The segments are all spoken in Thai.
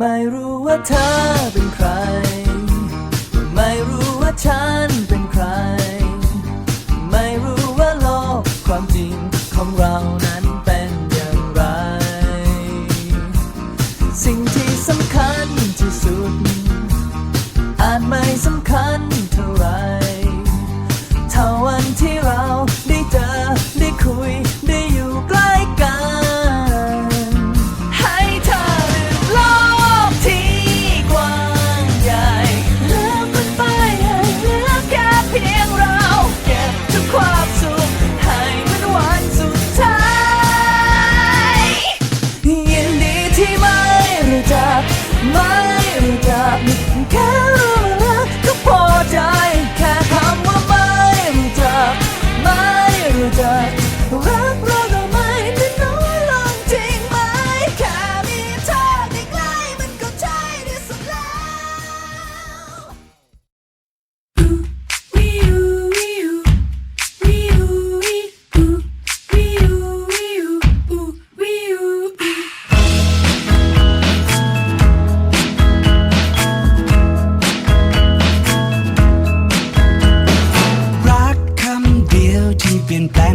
ไม่รู้ว่าเธอเป็นใคร ไม่รู้ว่าฉันเป็นใคร ไม่รู้ว่าโลกความจริงของเรานั้นเป็นอย่างไร สิ่งที่สำคัญที่สุด อาจไม่สำคัญเท่าไรเท่าวันที่เรา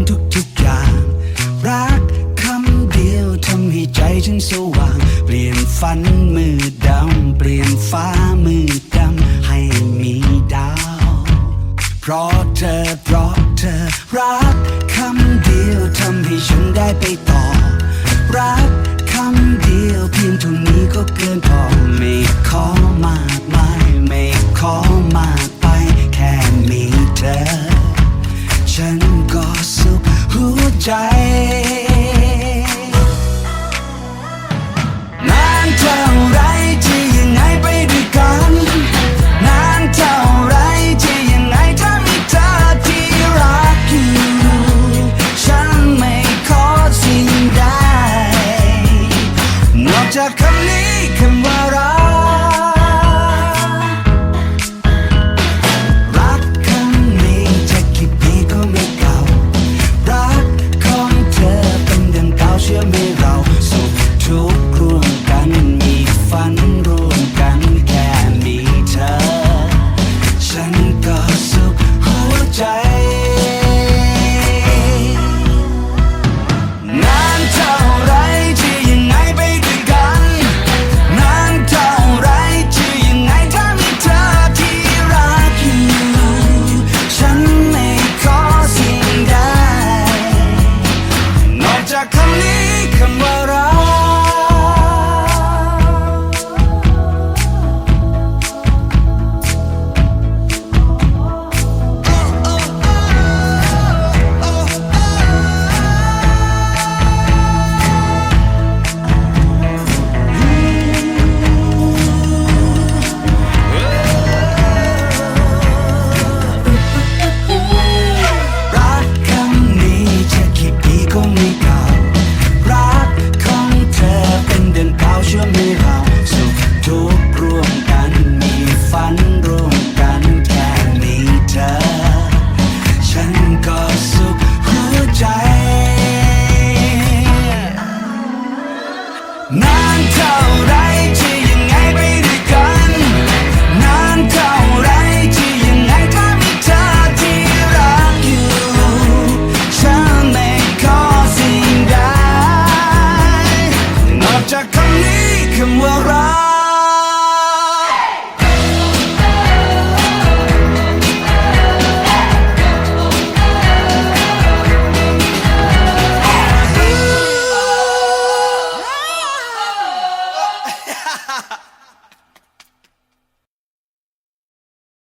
ทุกทุกอย่าง รักคำเดียวทำให้ใจฉันสว่าง เปลี่ยนฝันมือดำ เปลี่ยนฟ้ามือดำ ให้มีดาว เพราะเธอเพราะเธอ รักคำเดียวทำให้ฉันได้ไปต่อ รักคำเดียวเพียงเท่านี้ก็เกินพอไม่ขอมากมายไม่ขอมาก ใจ